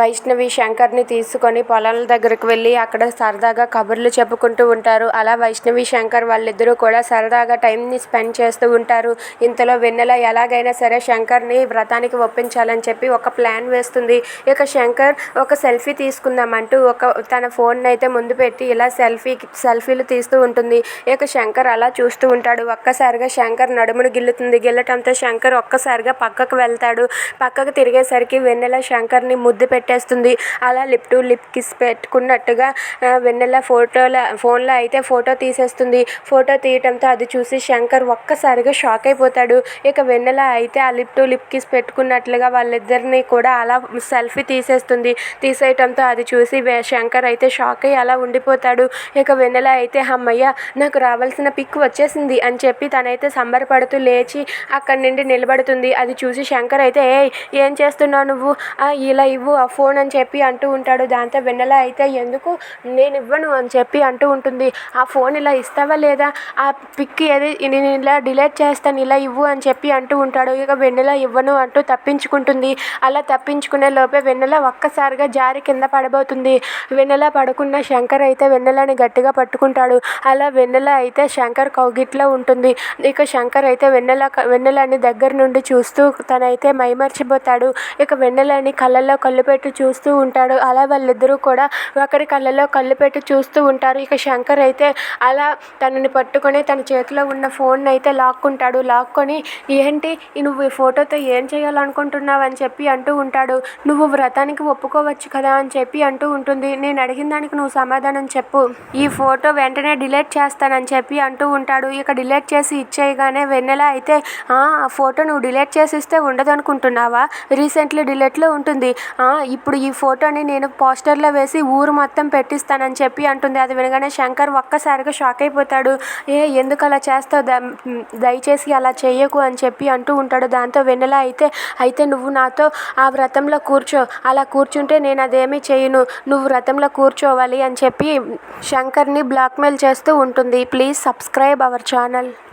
వైష్ణవి శంకర్ని తీసుకొని పొలాల దగ్గరకు వెళ్ళి అక్కడ సరదాగా కబుర్లు చెప్పుకుంటూ ఉంటారు. అలా వైష్ణవి శంకర్ వాళ్ళిద్దరూ కూడా సరదాగా టైంని స్పెండ్ చేస్తూ ఉంటారు. ఇంతలో వెన్నెల ఎలాగైనా సరే శంకర్ని వ్రతానికి ఒప్పించాలని చెప్పి ఒక ప్లాన్ వేస్తుంది. ఇక శంకర్ ఒక సెల్ఫీ తీసుకుందామంటూ ఒక తన ఫోన్ అయితే ముందు పెట్టి ఇలా సెల్ఫీ సెల్ఫీలు తీస్తూ ఉంటుంది. ఇక శంకర్ అలా చూస్తూ ఉంటాడు. ఒక్కసారిగా శంకర్ నడుమును గిల్లుతుంది. గిల్లటంతో శంకర్ ఒక్కసారిగా పక్కకు వెళ్తాడు. పక్కకు తిరిగేసరికి వెన్నెల శంకర్ని ముద్దు పెట్టేస్తుంది. అలా లిప్ టు లిప్ కిస్ పెట్టుకున్నట్టుగా వెన్నెల ఫోటోల ఫోన్లో అయితే ఫోటో తీసేస్తుంది. ఫోటో తీయటంతో అది చూసి శంకర్ ఒక్కసారిగా షాక్ అయిపోతాడు. ఇక వెన్నెల అయితే ఆ లిప్ టు లిప్ కిస్ పెట్టుకున్నట్లుగా వాళ్ళిద్దరిని కూడా అలా సెల్ఫీ తీసేస్తుంది. తీసేయటంతో అది చూసి శంకర్ అయితే షాక్ అయ్యి అలా ఉండిపోతాడు. ఇక వెన్నెల అయితే అమ్మయ్య నాకు రావాల్సిన పిక్ వచ్చేసింది అని చెప్పి తనైతే సంబరపడుతూ లేచి అక్కడి నుండి నిలబడుతుంది. అది చూసి శంకర్ అయితే ఏ ఏం చేస్తున్నావు నువ్వు? ఇలా ఇవ్వు ఆ ఫోన్ అని చెప్పి అంటూ ఉంటాడు. దాంతో వెన్నెల అయితే ఎందుకు నేను ఇవ్వను అని చెప్పి అంటూ ఉంటుంది. ఆ ఫోన్ ఇలా ఇస్తావా లేదా? ఆ పిక్ ఏది? నేను ఇలా డిలీట్ చేస్తాను. ఇలా ఇవ్వు అని చెప్పి అంటూ ఉంటాడు. ఇక వెన్నెల ఇవ్వను అంటూ తప్పించుకుంటుంది. అలా తప్పించుకునే లోపే వెన్నెల ఒక్కసారిగా జారి కింద పడబోతుంది. వెన్నెల పడుకున్న శంకర్ అయితే వెన్నెలని గట్టిగా పట్టుకుంటాడు. అలా వెన్నెల అయితే శంకర్ కౌగిట్లో ఉంటుంది. ఇక శంకర్ అయితే వెన్నెల వెన్నెలని దగ్గర నుండి చూస్తూ తనైతే మైమర్చిపోతాడు. ఇక వెన్నెలని కళ్ళల్లో కళ్ళు పెట్టి చూస్తూ ఉంటాడు. అలా వాళ్ళిద్దరూ కూడా ఒకరి కళ్ళల్లో కళ్ళు పెట్టి చూస్తూ ఉంటారు. ఇక శంకర్ అయితే అలా తనని పట్టుకొని తన చేతిలో ఉన్న ఫోన్ అయితే లాక్కుంటాడు. లాక్కొని ఏంటి? నువ్వు ఈ ఫోటోతో ఏం చేయాలనుకుంటున్నావు? అని చెప్పి అంటూ ఉంటాడు. నువ్వు వ్రతానికి ఒప్పుకోవచ్చు కదా? అని చెప్పి అంటూ ఉంటుంది. నేను అడిగిన దానికి నువ్వు సమాధానం చెప్పు. ఈ ఫోటో వెంటనే డిలీట్ చేస్తానని చెప్పి అంటూ ఉంటాడు. ఇక డిలీట్ చేసి ఇచ్చేయగానే వెన్నెల అయితే "ఆ, ఫోటో నువ్వు డిలీట్ చేసి ఇస్తే ఉండదు అనుకుంటున్నావా రీసెంట్లీ డిలీట్లో ఉంటుంది ఇప్పుడు ఈ ఫోటోని నేను పోస్టర్లో వేసి ఊరు మొత్తం పెట్టిస్తానని చెప్పి అంటుంది. అది వినగానే శంకర్ ఒక్కసారిగా షాక్ అయిపోతాడు. ఏ ఎందుకు అలా చేస్తావు? ద- దయచేసి అలా చేయకు అని చెప్పి అంటూ ఉంటాడు. దాంతో వెన్నెల అయితే అయితే నువ్వు నాతో ఆ వ్రతంలో కూర్చో. అలా కూర్చుంటే నేను అదేమీ చేయను. నువ్వు వ్రతంలో కూర్చోవాలి అని చెప్పి శంకర్ని బ్లాక్మెయిల్ చేస్తూ ఉంటుంది. Please subscribe our channel.